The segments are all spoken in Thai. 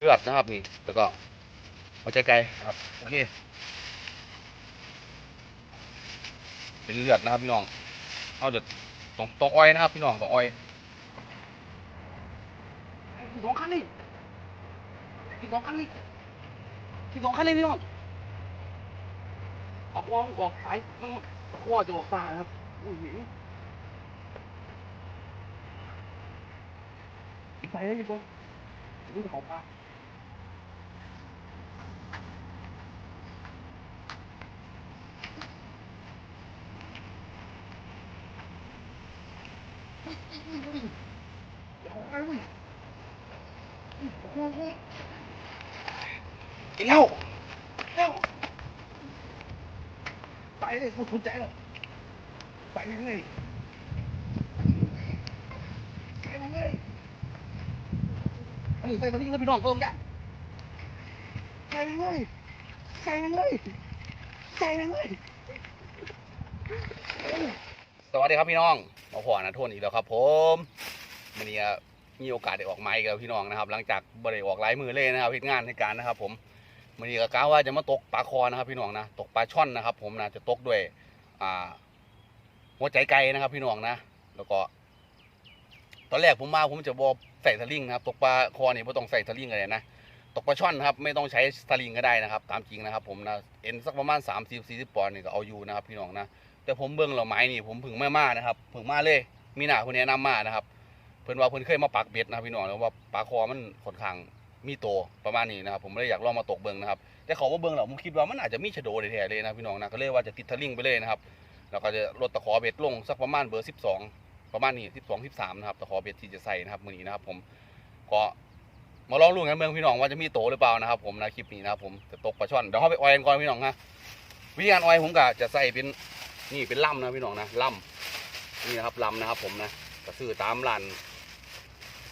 เลือดนะครับนี่แล้วก็หัวใจไก่นะครับโอเค เป็นเลือดนะครับพี่น้องเอาเดี๋ยวตรงตรงอ้อยนะครับพี่น้องตรงอ้อยสองคันนี่สองคันนี่สองคันนี่พี่น้องออกวงออกสายขั้วจะออกตาครับอุ้ยใส่ได้ยังไงนี่ของปลา กิน เหล้าเล้าไปเลยกูสนใจแล้วไปเลยไปเลยเฮ้ยใส่ตอนนี้แล้วพี่น้องเพิ่มกันใส่เลยใส่เลยใส่เลยสวัสดีครับพี่น้องมาพอนะโทนอีกแล้วครับ ผมวันนี้มีโอกาสได้ออกไม้กับพี่น้องนะครับ หลังจากบริออกหลายมือเลยนะครับพิดงานในการนะครับ ผม วันนี้ก็กล่าว่าจะมาตกปลาคอนะครับ พี่น้องนะตกปลาช่อนนะครับ ผมนะจะตกด้วยอ่าหัวใจไก่นะครับ พี่น้องนะ แล้วก็ ตอนแรกผมมาผมจะบอใส่สลิงนะครับ ตกปลาคอนี่ไม่ต้องใส่สลิงอะไรนะตกปลาช่อนครับไม่ต้องใช้สลิงก็ได้นะครับ ตามจริงนะครับ ผมนะเอ็นสักประมาณ3 0 40ปอนด์นี่ก็เอาอยู่นะครับ พี่น้องนะแต่ผมเบิ่งเหล่าไม้นี่ผมผึ่งไม่มานะครับผึ่งมาเลย มีหน้าคนแนะนำมานะครับ เพิ่นว่าเพิ่นเคยมาปักเบ็ดนะพี่น้องแล้วว่าปลาคอมันค่อนข้าง มีโตประมาณนี้นะครับผมเลยอยากลองมาตกเบิงนะครับแต่เขาว่าเบิงแล้วผมคิดว่ามันอาจจะมีชะโดแท้ๆเลยนะพี่น้องนะก็เลยว่าจะติดทะลิ่งไปเลยนะครับแล้วก็จะลดตะขอเบ็ดลงสักประมาณเบอร์ 12 ประมาณนี้ 12 13นะครับตะขอเบ็ดที่จะใส่นะครับมือนี้นะครับผมก็มาลองลุ้นกันเบิ่งพี่น้องว่าจะมีโตหรือเปล่านะครับผมนะคลิปนี้นะครับผมจะตกปลาช่อนเดี๋ยวเขาไปออยกันก่อนพี่น้องฮะวิธีการออยผมก็จะใส่เป็นนี่เป็นล่ำนะพี่น้องนะล่ำนี่นะครับล่ำนะครับผมนะก็ซื้อตามร้าน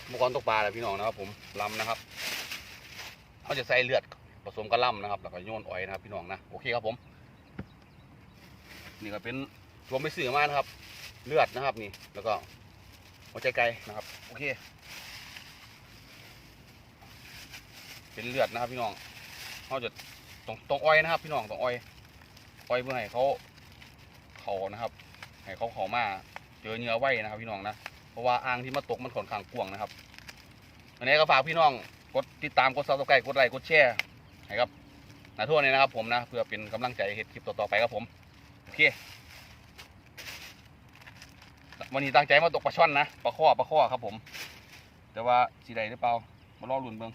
อุปกรณ์ตกปลาแหละพี่น้องนะครับ ผมลำนะครับเขาจะใส่เลือดผสมกับล่ำนะครับ แล้วก็โยนอ้อยนะครับ พี่น้องนะโอเคครับผม นี่ก็เป็นรวมไปซื้อมานะครับ เลือดนะครับนี่ แล้วก็หัวใจไก่นะครับ โอเค เป็นเลือดนะครับ พี่น้องเขาจะตรงตรงอ้อยนะครับ พี่น้องตรงอ้อยอ้อยเพื่อให้เขาเขานะครับ ให้เขาเขามาเจอเนื้อไว้นะครับ พี่น้องนะ ราะว่าอ่างที่มาตกมันค่อนข้างกว้างนะครับอันนี้ก็ฝากพี่น้องกดติดตามกดซับสไครต์กดไลค์กดแชร์ให้ครับนาทั่วนี้นะครับผมนะเพื่อเป็นกำลังใจให้เฮ็ดคลิปต่อๆไปครับผมโอเควันนี้ตั้งใจมาตกปลาช่อนนะปลาข้อปลาข้อครับผม แต่ว่าสีใดหรือเปล่ามาล่อลุ้นเบิ่ง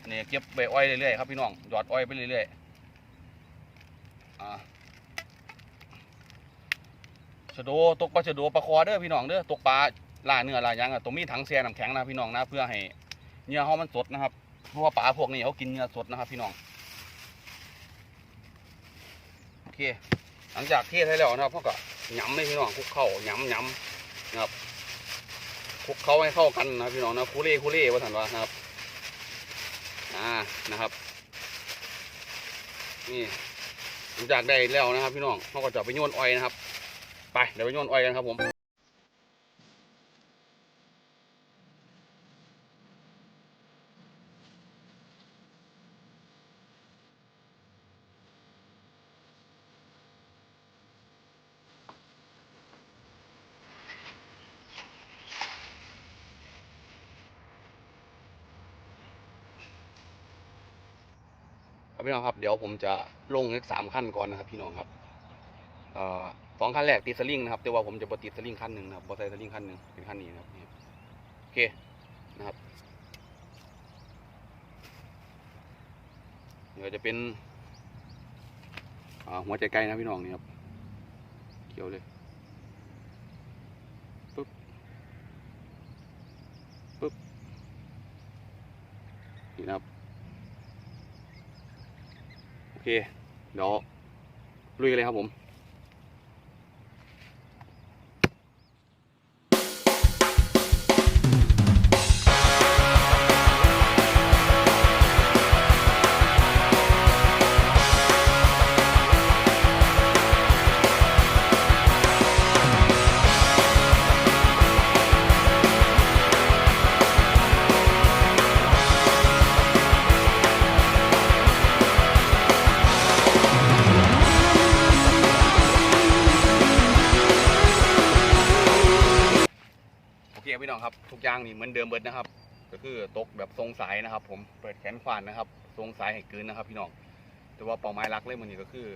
อันนี่ยเก็บใบอ้อยเรื่อยๆครับพี่น้องหยอดอ้อยไปเรื่อยๆอ่าะโดตกปลาชะโดปลาคอเด้อพี่น้องเด้อตกปลาล่าเนื้อล่ายังอะต้องมีถังแช่น้ำแข็งนะพี่น้องนะเพื่อให้เนื้อเขามันสดนะครับเพราะว่าปลาพวกนี้เขากินเนื้อสดนะครับ พี่น้องโอเคหลังจากเทศให้แล้วนะครับเขาก็ย้ำเลยพี่น้องคลุกเข้าย้ำย้ำนะครับคลุกเข้าให้เข้ากันนะพี่น้องนะคูเล่คูเล่ว่าสันว่านะครับอ่านะครับนี่หลังจากได้แล้วนะครับ พี่น้องเขาก็จะไปโยนอ้อยนะครับ ไปเดี๋ยวไปโยนอ้อยกันครับผมพี่น้องครับเดี๋ยวผมจะลงเลขสามขั้นก่อนนะครับ พี่น้องครับอ่อ สองขั้นแรกติดสลิงนะครับ แต่ว่าผมจะบติดสลิงขั้นหนึ่งนะครับบอใส่สลิงขั้นหนึ่งเป็นขั้นนี้นะครับนี่โอเคนะครับเดี๋ยวจะเป็นหัวใจไก่นะพี่น้องนี่ครับเกี่ยวเลยปึ๊บปึ๊บนี่นะครับโอเคเดี๋ยวลุยเลยครับผม ครับ ทุกอย่างนี่เหมือนเดิมเบิดนะครับ ก็คือตกแบบทรงสายนะครับ ผมเปิดแขนขวานนะครับ ทรงสายให้กืนนะครับ พี่น้อง แต่ว่าเป้าหมายหลักเลยมันนี่ก็คือ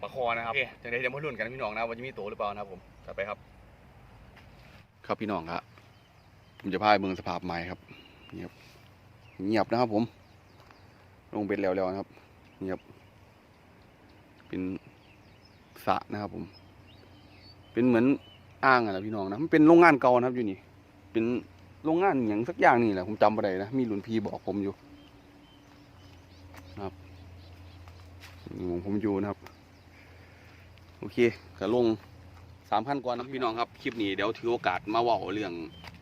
ปลาคอนะครับจะได้จะมาลุ้นกันพี่น้องนะว่าจะมีโตหรือเปล่านะครับผมจัดไปครับ ครับพี่น้องครับผมจะพาไปเมืองสภาพไม้ครับเงียบเงียบนะครับ ผม ลงเบ็ดแล้วๆนะครับเงียบเป็นสะนะครับ ผม เป็นเหมือนอ่างอะนะพี่น้องนะมันเป็นโรงงานเก่านะครับอยู่นี่ เป็นโรงงานอย่างสักอย่างนี่แหละผมจำไม่ได้นะมีรุ่นพี่บอกผมอยู่นะครับผมอยู่นะครับ โอเคก็ลงสามพันกว่านะพี่น้องครับคลิปนี้เดี๋ยวถือโอกาสมาว่าเรื่อง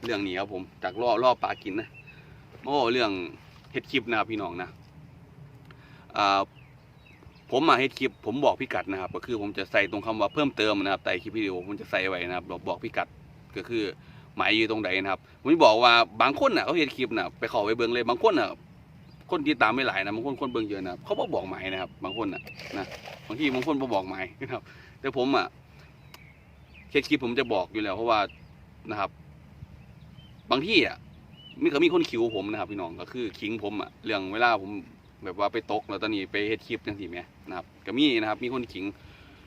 เรื่องนี้ครับผมจากล่อล่อปลากินนะมาว่าเรื่องเฮ็ดคลิปนะครับพี่น้องนะอ่าผมมาเฮ็ดคลิป ผมบอกพิกัดนะครับ ก็คือผมจะใส่ตรงคำว่าเพิ่มเติมนะครับใต้คลิปวิดีโอผมจะใส่ไว้นะครับบอกบอกพิกัดก็คือ หมายอยู่ตรงไหนนะครับผมบอกว่าบางคนน่ะเขาเห็นคลิปน่ะไปขอไปเบิ่งเลยบางคนน่ะคนที่ตามไม่หลายนะบางคนคนเบิ่งเยอะนะครับเขาบอกบอกหมายนะครับ บางคนน่ะนะบางทีบางคนบ่บอกหมายนะครับ แต่ผมอะเช็คคลิปผมจะบอกอยู่แล้ว เพราะว่านะครับ บางที่อะมีก็มีคนคิวผมนะครับ พี่น้องก็คือคิงผมอะเรื่องเวลาผมแบบว่าไปตกแล้วตอนนี้ไปเฮ็ดคลิปจังซี่แหมนะครับ ก็มีนะครับ มีคนคิง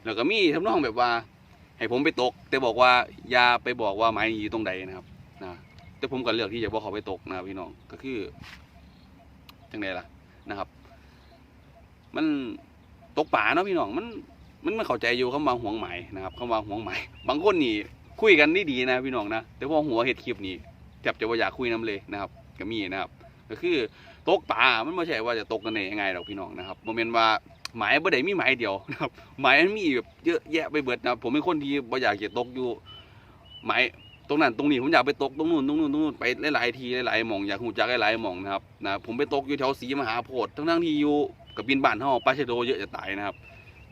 แล้วก็มีทำนองแบบว่า ให้ผมไปตก แต่บอกว่าอย่าไปบอกว่าไม้อยู่ตรงใดนะครับนะแต่ผมก็เลือกที่จะบอกเขาไปตกนะพี่น้องก็คือจังไดล่ะนะครับ มันตกป่าเนาะพี่น้องมันมันไม่เข้าใจอยู่คำว่าห่วงหมายนะครับคำว่าห่วงหมายบางคนนี่คุยกันได้ดีนะพี่น้องนะแต่พอหัวเห็ดคลิปนี่แทบจะว่าอยากคุยน้ำเลยนะครับก็มีนะครับ ก็คือตกป่ามันไม่ใช่ว่าจะตกกันเองง่ายหรอกพี่น้องนะครับโมเมนต์ว่า หมายบ่ได้มีหมายเดียวนะครับ หมายมันมีแบบเยอะแยะไปเบิดนะครับผมเป็นคนที่บ่อยากจะตกอยู่ หมายตรงนั้นตรงนี้ผมอยากไปตกตรงนู้นตรงนู้นตรงนู้นไปหลายๆทีหลายๆหม่องอยากหูจักหลายๆหม่องนะครับนะผมไปตกอยู่แถวศรีมหาโพธิ์ทั้งทั้งที่อยู่กับบินบ้านเฮาปลาชโดเยอะจะตายนะครับ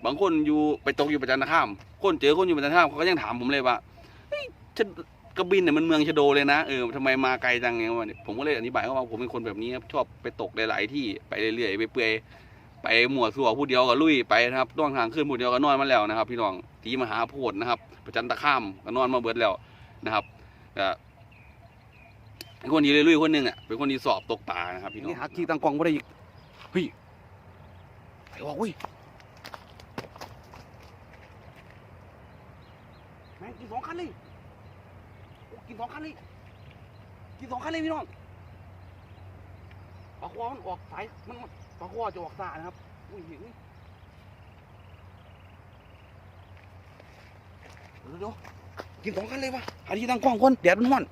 บางคนอยู่ไปตกอยู่ประจันตคาม คนเจอคนอยู่ประจันตคามเขาก็ยังถามผมเลยว่าเฮ้ยกระบินเนี่ยมันเมืองชโดเลยนะเออทำไมมาไกลจังเนี่ยวันนี้ผมก็เลยอธิบายเขาว่าผมเป็นคนแบบนี้ครับชอบไปตกหลายๆที่ไปเรื่อยๆไปเปื่อย ไปหมวดสัวผู้เดียวก็ลุยไปนะครับต้องทางขึ้นผู้เดียวก็นอนมาแล้วนะครับ พี่น้องทีมหาโพดนะครับ ประจันตะข้ามก็นอนมาเบิดแล้วนะครับก็เป็นคนที่ลุยคนหนึ่งอะเป็นคนที่สอบตกปลานะครับพี่น้องหักที่ตังกองไม่ได้อีกเฮ้ยไอ้ออกเว้ยแม่งกินสองคันเลยกินสองคันเลยกินสองคันเลยพี่น้อง ปลาความันออกสายมันปลาข้อจะออกสานะครับอุ้ยเห็นไหมเดี๋ยวเดี๋ยวกินสองคันเลยวะหาที่ตั้งกล้องคนแดดมันร้อน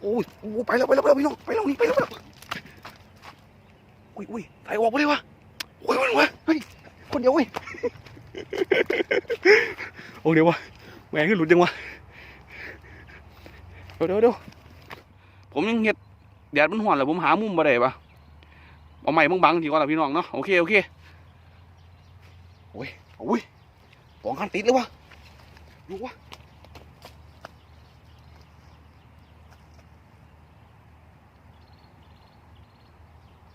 โอ้ยโอ้ยไปแล้วไปแล้วไปแล้วพี่น้องไปแล้วนี่ไปแล้วไปแล้วอุ้ยอุ้ยใส่ออกไปเลยวะโอ้ยวันวะเฮ้ยคนเดียวเว้ยโอ้เดี๋ยววะแหวนขึ้นหลุดยังวะเดี๋ยวเดี๋ยวเดี๋ยวผมยังเห็ด แดดมันร้อนแล้วผมหามุมบ่ได้ปะเอาใหม่งบังๆทีก่อนละพี่น้องเนาะโอเคโอเคโอ้ยโอ้ยสองคันติดเลยวะดูวะ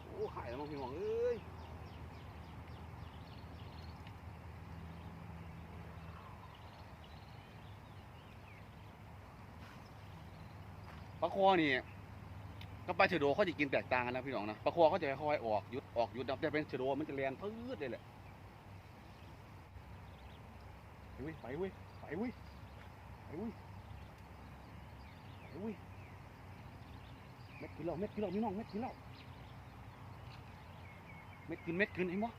โอ้หายแล้วพี่น้องเอ้ยปลาคอนี่ กับปลาเชโดเขาจะกินแตกต่างกันนะพี่น้องนะปลาคอเขาจะค่อยออกหยุดออกหยุดนะแต่เป็นเชโดมันจะแรงพืดเลยแหละไปเว้ยไปเว้ยไปเว้ยไปเว้ยไปเว้ยเม็ดกินแล้วเม็ดกินแล้วพี่น้องเม็ดกินแล้วเม็ดกินเม็ดกินไอ้หมอ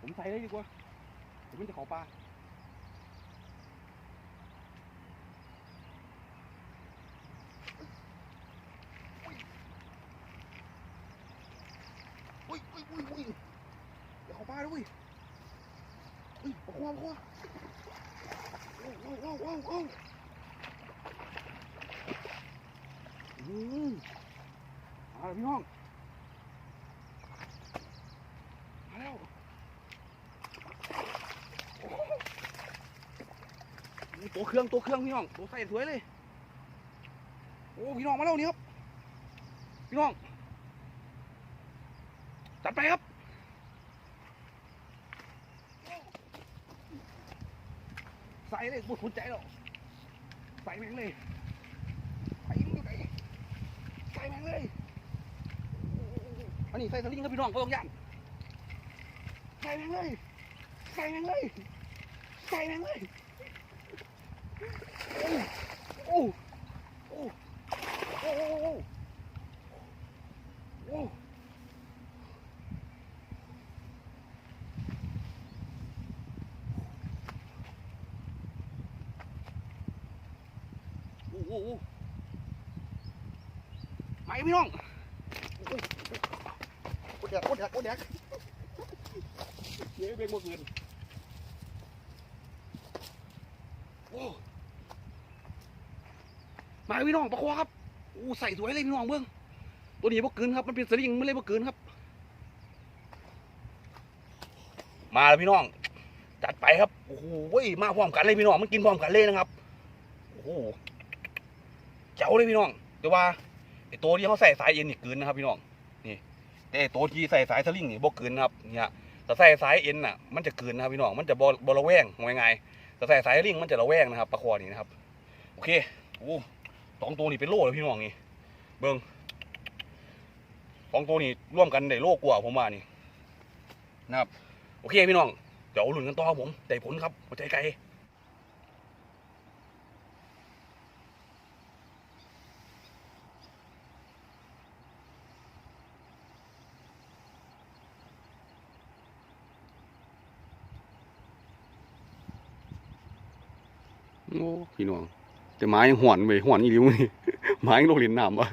ผมใส่เลยดีกว่าเดี๋ยวมันจะขอปลา อุ้ยอุ้ยอุ้ยอุ้ยเดี๋ยวเขาป้าด้วยอุ้ยปะควาปะควาว้าวว้าวว้าวว้าวอื มาแล้วพี่น้อง มาแล้วโตัวเครื่องตัวเครื่องพี่น้องตัวใส่สวยเลย โอ้พี่น้องมาแล้วนี่ครับ พี่น้อง จัดไปครับใส่เลยบุดหัวใจแล้วใส่แม่งเลยไปมึงอยู่ไหน ใส่แม่งเลยอันนี้ใส่สลิงครับพี่น้องก็ต้องย่านใส่แม่งเลยใส่แม่งเลยใส่แม่งเลยโอ้โอ้โอ้โอ้โอ้โอ้โห พี่น้องโอ้โหแดกโคตรแดกโคตรแดกเย้เบรกหมดเงินโอ้มาพี่น้องประคอครับโอ้ใส่สวยเลยพี่น้องเบื้องตัวนี้พวกกินครับ มันเป็นสลิงไม่เลยพวกกินครับ มาแล้วพี่น้อง จัดไปครับโอ้โหมาพร้อมกันเลยพี่น้องมันกินพร้อมกันเลยนะครับโอ้โหเจ๋วเลยพี่น้องแต่ว่า ไอตัวที่เขาใส่สายเอ็นนี่เกลืนนะครับพี่น้องนี่แต่ไอตัวที่ใส่สายสลิงนี่บ่กลืนนะครับเนี่ยแต่ใส่สายเอ็นน่ะมันจะเกลืนนะครับพี่น้องมันจะบ่บ่ระแวงว่าไงแต่ใส่สายสลิงมันจะระแวงนะครับปลาคอนี่นะครับโอเคโอ้สองตัวนี่เป็นโลเลยพี่น้องนี่เบิ้งสองตัวนี่ร่วมกันได้โลกว่าผมว่านี่นะครับโอเคพี่น้องเดี๋ยวหลุนกันต่อครับผมได้ผลครับหัวใจไกล โอ้พี่น้อง แต่ไม้ยังหวนไปหวนอีริ้วนี่ไม้ยังโลกลิ้นน้ำวะ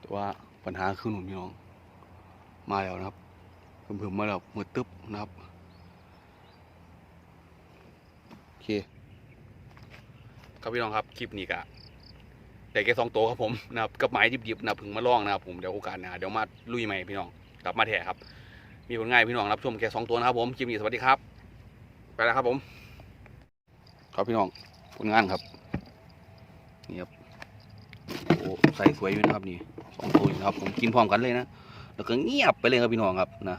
แต่ว่าปัญหาคือหนุ่มพี่น้อง มาแล้วนะครับเพิ่มๆมาแล้วมือตึ๊บนะครับ โอ เคครับพี่น้องครับคลิปนี้ก็ได้แค่สองตัวครับผมนะครับกับไม้ดิบๆนะพึ่งมาลองนะครับผมเดี๋ยวโอกาสหน้าเดี๋ยวมาลุยใหม่พี่น้องกลับมาแถะครับ มีผลงานให้พี่น้องรับชมแค่สองตัวนะครับผมคลิปนี้สวัสดีครับไปแล้วครับผม ครับพี่น้องผลงานครับนี่ครับโอ้ใส่สวยอยู่นะครับนี่สองตัวอยู่นะครับผมกินพร้อมกันเลยนะแล้วก็เงียบไปเลยครับพี่น้องครับนะ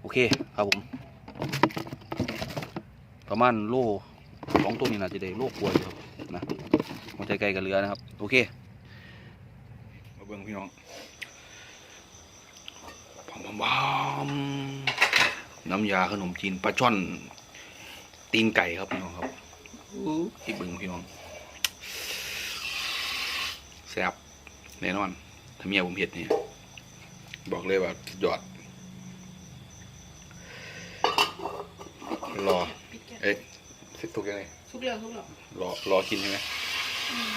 โอเคครับผม ประมาณโลสองตัวนี้นะจะได้โลกลัวอยู่ครับนะหัวใจไกลกับเรือนะครับ โอเคมาเบิ่งพี่น้องพามพามน้ำยาขนมจีนปลาช่อน ตีนไก่ครับพี่น้องครับอู้คิดเบิ่งพี่น้องแซ่บแน่นอนถ้าเมียผมเห็ดนี่บอกเลยว่าสุดยอด รอ เอ๊ะถูกยังไงทุกเรื่องทุกเรื่องรอรอกินใช่ไหมอืม